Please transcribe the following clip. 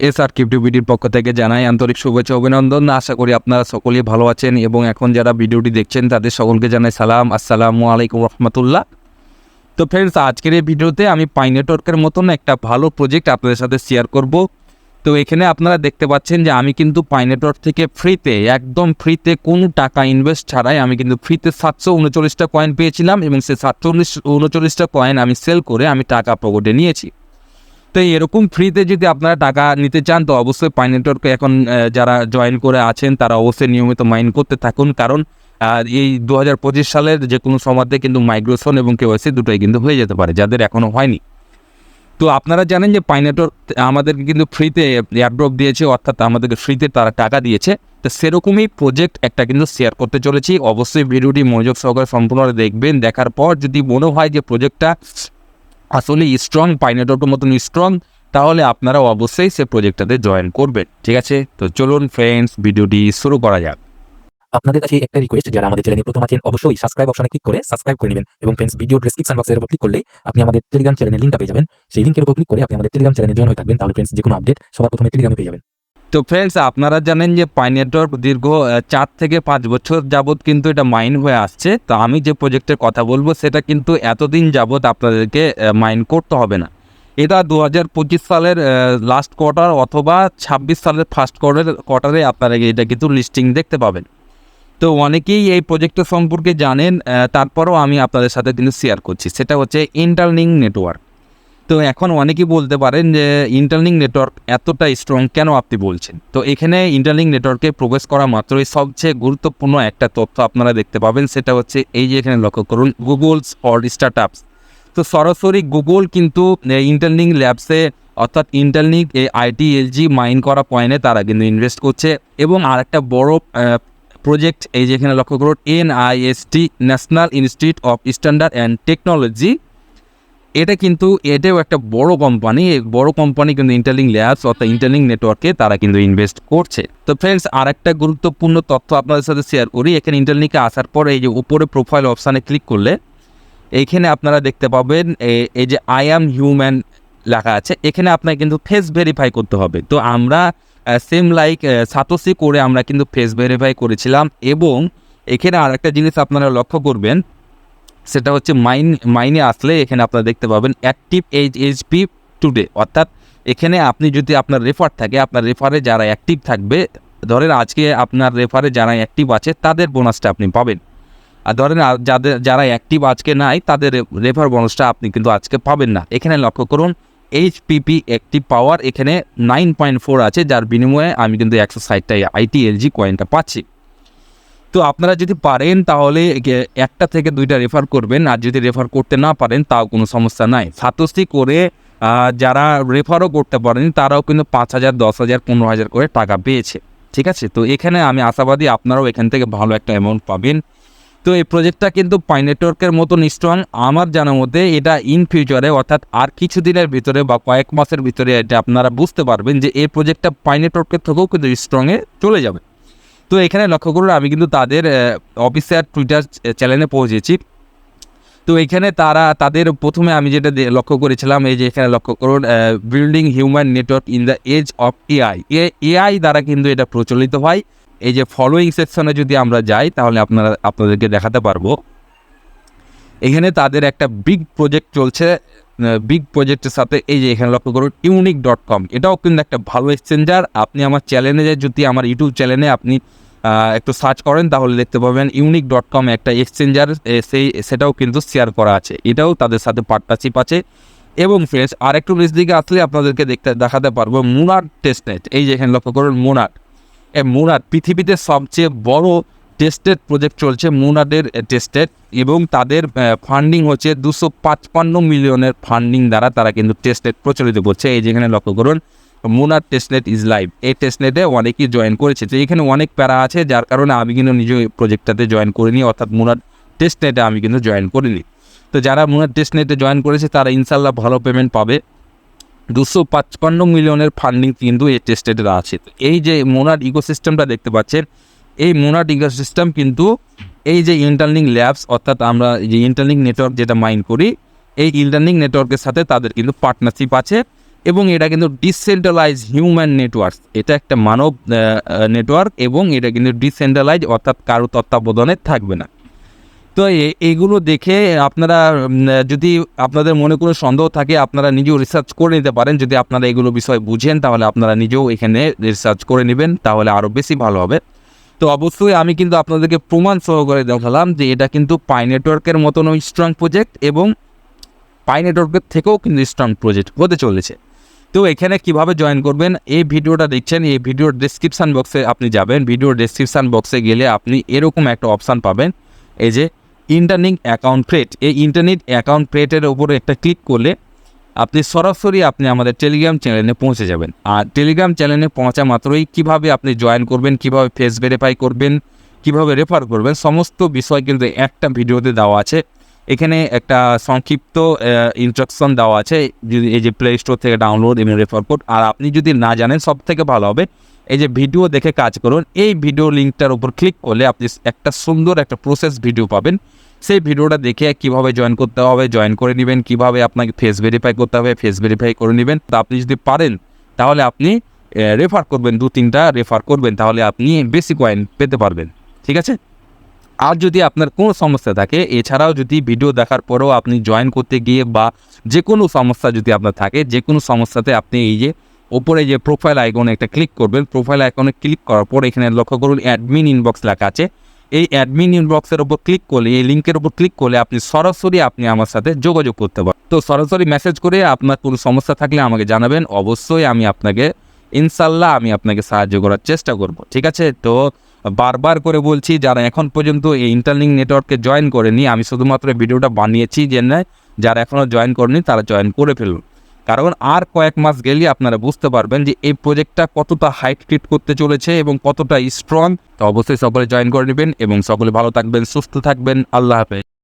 S আর কিউটিভিটির পক্ষ থেকে জানাই আন্তরিক শুভেচ্ছা অভিনন্দন। আশা করি আপনারা সকলেই ভালো আছেন এবং এখন যারা ভিডিওটি দেখছেন, তাদের সকলকে জানাই সালাম। আসসালামু আলাইকুম রহমতুল্লাহ। তো ফ্রেন্ডস আজকের এই ভিডিওতে আমি পাই নেটওয়ার্কের মতন একটা ভালো প্রজেক্ট আপনাদের সাথে শেয়ার করব। তো এখানে আপনারা দেখতে পাচ্ছেন যে আমি কিন্তু পাই নেটওয়ার্ক থেকে ফ্রিতে একদম ফ্রিতে কোনো টাকা ইনভেস্ট ছাড়াই আমি কিন্তু ফ্রিতে সাতশো উনচল্লিশটা কয়েন পেয়েছিলাম এবং সেই সাতশো উনচল্লিশটা কয়েন আমি সেল করে আমি টাকা পকেটে নিয়েছি। তো এরকম ফ্রিতে যদি আপনারা টাকা নিতে চান, তো অবশ্যই পাই নেটওয়ার্কে এখন যারা জয়েন করে আছেন, তারা অবশ্যই নিয়মিত মাইন করতে থাকুন। কারণ এই দু হাজার পঁচিশ সালের যে কোনো সময়তে কিন্তু মাইগ্রেশন এবং কেওয়াইসি দুটোই কিন্তু হয়ে যেতে পারে, যাদের এখনও হয়নি। তো আপনারা জানেন যে পাই আমাদেরকে কিন্তু ফ্রিতে এয়ারড্রপ দিয়েছে, অর্থাৎ আমাদেরকে ফ্রিতে তারা টাকা দিয়েছে। তো সেরকমই প্রজেক্ট একটা কিন্তু শেয়ার করতে চলেছি। অবশ্যই ভিডিওটি মনোযোগ সহকারে সম্পূর্ণ দেখবেন। দেখার পর যদি মনে হয় যে প্রজেক্টটা আসলে স্ট্রং পাই নেটওয়ার্কের মতন স্ট্রং তাহলে আপনারা অবশ্যই সে প্রজেক্টটাতে জয়েন করবেন। ঠিক আছে? তো চলুন ফ্রেন্ডস ভিডিওটি শুরু করা যাক। আপনাদের কাছে একটা রিকোয়েস্ট যারা আমাদের চ্যানেলে প্রথম আছেন, অবশ্যই সাবস্ক্রাইব অপশনে ক্লিক করে সাবস্ক্রাইব করে নেবেন। এবং ফ্রেন্ডস ভিডিও ডেসক্রিপশন বক্সের উপর ক্লিক করলে আপনি আমাদের টেলিগ্রাম চ্যানেলের লিঙ্কটা পেয়ে যাবেন। সেই লিঙ্কের উপর ক্লিক করে আপনি আমাদের টেলিগ্রাম চ্যানেলে জয়েন হয়ে থাকবেন। তাহলে ফ্রেন্ডস যে কোনো আপডেট সবার প্রথমে টেলিগ্রামে পেয়ে যাবেন। তো ফ্রেন্ডস আপনারা জানেন যে পাই নেটওয়ার্ক দীর্ঘ চার থেকে পাঁচ বছর যাবৎ কিন্তু এটা মাইন হয়ে আসছে। তো আমি যে প্রজেক্টের কথা বলব, সেটা কিন্তু এতদিন যাবৎ আপনাদেরকে মাইন করতে হবে না। এটা দু হাজার পঁচিশ সালের লাস্ট কোয়ার্টার অথবা ছাব্বিশ সালের ফার্স্ট কোয়ার্টার কোয়ার্টারে আপনারা এটা কিন্তু লিস্টিং দেখতে পাবেন। তো অনেকেই এই প্রজেক্টের সম্পর্কে জানেন তারপরও আমি আপনাদের সাথে কিন্তু শেয়ার করছি। সেটা হচ্ছে ইন্টারলিং নেটওয়ার্ক তো এখন অনেকেই বলতে পারেন যে ইন্টারলিং নেটওয়ার্ক এতটা স্ট্রং কেন আপনি বলছেন? তো এখানে ইন্টারলিং নেটওয়ার্কে প্রবেশ করা মাত্রই সবচেয়ে গুরুত্বপূর্ণ একটা তথ্য আপনারা দেখতে পাবেন, সেটা হচ্ছে এই যে এখানে লক্ষ্য করুন গুগলস অর স্টার্ট আপস তো সরাসরি গুগল কিন্তু ইন্টারলিং ল্যাবসে, অর্থাৎ ইন্টারলিং এই আইটি এলজি মাইন করা পয়েন্টে তারা কিন্তু ইনভেস্ট করছে এবং আরেকটা বড় প্রজেক্ট এই যে এখানে লক্ষ্য করুন NIST national institute of standard and technology এটা কিন্তু এটাও একটা বড় কোম্পানি বড় কোম্পানি কিন্তু ইন্টারলিং ল্যাবস অর্থাৎ ইন্টারলিং নেটওয়ার্কে তারা কিন্তু ইনভেস্ট করছে। তো ফ্রেন্ডস আর একটা গুরুত্বপূর্ণ তথ্য আপনাদের সাথে শেয়ার করি। এখানে ইন্টারলিংকে আসার পর এই যে উপরে প্রোফাইল অপশানে ক্লিক করলে, এইখানে আপনারা দেখতে পাবেন এই যে আই অ্যাম হিউম্যান লেখা আছে। এখানে আপনাকে কিন্তু ফেস ভেরিফাই করতে হবে। তো আমরা সেম লাইক সাতোসি করে আমরা কিন্তু ফেস ভেরিফাই করেছিলাম এবং এখানে আর একটা জিনিস আপনারা লক্ষ্য করবেন সেটা হচ্ছে মাইন, মাইনে আসলে এখানে আপনারা দেখতে পাবেন অ্যাক্টিভ এইচ এইচপি টুডে অর্থাৎ এখানে আপনি যদি আপনার রেফার থাকে, আপনার রেফারে যারা অ্যাক্টিভ থাকবে, ধরেন আজকে আপনার রেফারে যারা অ্যাক্টিভ আছে, তাদের বোনাসটা আপনি পাবেন। আর ধরেন যাদের, যারা অ্যাক্টিভ আজকে নাই, তাদের রেফার বোনাসটা আপনি কিন্তু আজকে পাবেন না। এখানে লক্ষ্য করুন এইচপিপি অ্যাক্টিভ পাওয়ার এখানে নাইন পয়েন্ট ফোর আছে, যার বিনিময়ে আমি কিন্তু একশো ষাটটা আইটি এলজি কয়েনটা পাচ্ছি। তো আপনারা যদি পারেন তাহলে একটা থেকে দুইটা রেফার করবেন। আর যদি রেফার করতে না পারেন, তাও কোনো সমস্যা নাই। সাতোশি করে যারা রেফারও করতে পারেন, তারাও কিন্তু পাঁচ হাজার, দশ হাজার, পনেরো হাজার করে টাকা পেয়েছে। ঠিক আছে? তো এখানে আমি আশাবাদী আপনারাও এখান থেকে ভালো একটা অ্যামাউন্ট পাবেন। তো এই প্রজেক্টটা কিন্তু পাই নেটওয়ার্কের মতন স্ট্রং আমার জানার মধ্যে এটা ইন ফিউচারে অর্থাৎ আর কিছু দিনের ভিতরে বা কয়েক মাসের ভিতরে এটা আপনারা বুঝতে পারবেন যে এই প্রজেক্টটা পাই নেটওয়ার্কের থেকেও কিন্তু স্ট্রংয়ে চলে যাবে। তো এখানে লক্ষ্য করুন, আমি কিন্তু তাদের অফিসিয়াল টুইটার চ্যানেলে পৌঁছেছি। তো এখানে তারা, তাদের প্রথমে আমি যেটা লক্ষ্য করেছিলাম, এই যে এখানে লক্ষ্য করুন building human network in the age of AI AI দ্বারা কিন্তু এটা প্রচলিত হয়। এই যে ফলোয়িং সেকশনে যদি আমরা যাই, তাহলে আপনারা, আপনাদেরকে দেখাতে পারব। এখানে তাদের একটা বিগ প্রজেক্ট চলছে বিগ প্রজেক্টের সাথে এই যে এখানে লক্ষ্য করুন ইউনিক ডট কম এটাও কিন্তু একটা ভালো এক্সচেঞ্জার আপনি আমার চ্যানেলে যদি আমার ইউটিউব চ্যানেলে আপনি একটু সার্চ করেন, তাহলে দেখতে পাবেন ইউনিক ডট কম একটা এক্সচেঞ্জার সেই, সেটাও কিন্তু শেয়ার করা আছে। এটাও তাদের সাথে পার্টনারশিপ আছে। এবং ফ্রেন্ডস আর একটু দিকে আসলে আপনাদেরকে দেখতে, দেখাতে পারব মুনার টেস্টনেট এই যে এখানে লক্ষ্য করুন, মুনার। এই মুনার পৃথিবীতে সবচেয়ে বড় টেস্টেড প্রজেক্ট চলছে মুনাদের টেস্টেড এবং তাদের ফান্ডিং হচ্ছে দুশো পাঁচপান্ন মিলিয়নের ফান্ডিং দ্বারা তারা কিন্তু টেস্টেড প্রচলিত করছে। এই যেখানে লক্ষ্য করুন মুনার টেস্টনেট ইজ লাইভ। এই টেস্টনেটে অনেকেই জয়েন করেছে। তো এখানে অনেক প্যারা আছে, যার কারণে আমি কিন্তু নিজে প্রজেক্টটাতে জয়েন করিনি, অর্থাৎ মুনার টেস্টনেটে আমি কিন্তু জয়েন করিনি। তো যারা মুনার টেস্টনেটে জয়েন করেছে, তারা ইনশাল্লাহ ভালো পেমেন্ট পাবে। দুশো পাঁচপান্ন মিলিয়নের ফান্ডিং কিন্তু এই টেস্টেডের আছে। এই যে মোনার ইকোসিস্টেমটা দেখতে পাচ্ছেন এই মোনার ইকোসিস্টেম কিন্তু এই যে ইন্টারলিং ল্যাবস অর্থাৎ আমরা যে ইন্টারলিং নেটওয়ার্ক যেটা মাইন করি, এই ইন্টারলিং নেটওয়ার্কের সাথে তাদের কিন্তু পার্টনারশিপ আছে এবং এটা কিন্তু ডিসেন্ট্রালাইজ হিউম্যান নেটওয়ার্ক এটা একটা মানব নেটওয়ার্ক এবং এটা কিন্তু ডিসেন্ট্রালাইজ অর্থাৎ কারও তত্ত্বাবধানে থাকবে না। তো এ- এগুলো দেখে আপনারা যদি আপনাদের মনে কোনো সন্দেহ থাকে, আপনারা নিজেও রিসার্চ করে নিতে পারেন। যদি আপনারা এগুলো বিষয় বুঝেন, তাহলে আপনারা নিজেও এখানে রিসার্চ করে নেবেন, তাহলে আরও বেশি ভালো হবে। তো অবশ্যই আমি কিন্তু আপনাদেরকে প্রমাণ সহকারে দেখালাম যে এটা কিন্তু পাই নেটওয়ার্কের মতনও স্ট্রং প্রজেক্ট এবং পাই নেটওয়ার্কের থেকেও কিন্তু স্ট্রং প্রজেক্ট হতে চলেছে। তো এখানে কীভাবে জয়েন করবেন, এই ভিডিওটা দেখছেন, এই ভিডিওর ডেসক্রিপশান বক্সে আপনি যাবেন। ভিডিওর ডেসক্রিপশান বক্সে গেলে আপনি এরকম একটা অপশান পাবেন, এই যে ইন্টারনেট অ্যাকাউন্ট ক্রিয়েট এই ইন্টারনেট অ্যাকাউন্ট ক্রিয়েটের উপরে একটা ক্লিক করলে আপনি সরাসরি আপনি আমাদের টেলিগ্রাম চ্যানেলে পৌঁছে যাবেন। আর টেলিগ্রাম চ্যানেলে পৌঁছা মাত্রই কীভাবে আপনি জয়েন করবেন, কীভাবে ফেস ভেরিফাই করবেন, কীভাবে রেফার করবেন, সমস্ত বিষয় কিন্তু একটা ভিডিওতে দেওয়া আছে। এখানে একটা সংক্ষিপ্ত ইনস্ট্রাকশন দেওয়া আছে, যদি এই যে প্লে স্টোর থেকে ডাউনলোড এবং রেফার কোড আর আপনি যদি না জানেন সব থেকে ভালো হবে, এই যে ভিডিও দেখে কাজ করুন। এই ভিডিও লিঙ্কটার উপর ক্লিক করলে আপনি একটা সুন্দর একটা প্রসেস ভিডিও পাবেন। সেই ভিডিওটা দেখে কীভাবে জয়েন করতে হবে জয়েন করে নেবেন, কীভাবে আপনাকে ফেস ভেরিফাই করতে হবে ফেস ভেরিফাই করে নেবেন। তো আপনি যদি পারেন, তাহলে আপনি রেফার করবেন, দু, তিনটা রেফার করবেন, তাহলে আপনি বেশি কয়েন পেতে পারবেন। ঠিক আছে? আর যদি আপনার কোনো সমস্যা থাকে, এছাড়াও যদি ভিডিও দেখার পরেও আপনি জয়েন করতে গিয়ে বা যে কোনো সমস্যা যদি আপনার থাকে যে কোনো সমস্যাতে আপনি এই যে ওপরে যে প্রোফাইল আইকনে একটা ক্লিক করবেন প্রোফাইল আইকনে ক্লিক করার পর এখানে লক্ষ্য করুন অ্যাডমিন ইনবক্স লেখা আছে। এই অ্যাডমিন ইনবক্সের উপর ক্লিক করলে, এই লিঙ্কের উপর ক্লিক করলে আপনি সরাসরি আপনি আমার সাথে যোগাযোগ করতে পারেন তো সরাসরি মেসেজ করে আপনার কোনো সমস্যা থাকলে আমাকে জানাবেন। অবশ্যই আমি আপনাকে ইনশাল্লাহ আমি আপনাকে সাহায্য করার চেষ্টা করব, ঠিক আছে? তো বারবার করে বলছি, যারা এখন পর্যন্ত এই ইন্টারলিঙ্ক নেটওয়ার্কে জয়েন করেনি, আমি শুধুমাত্র ভিডিওটা বানিয়েছি যে যারা এখনও জয়েন করেনি, তারা জয়েন করে ফেলুন। কারণ আর কয়েক মাস গেলে আপনারা বুঝতে পারবেন যে এই প্রজেক্টটা কতটা হাইট ক্রিট করতে চলেছে এবং কতটা স্ট্রং তো অবশ্যই সকলে জয়েন করে নেবেন এবং সকলে ভালো থাকবেন, সুস্থ থাকবেন। আল্লাহ হাফেজ।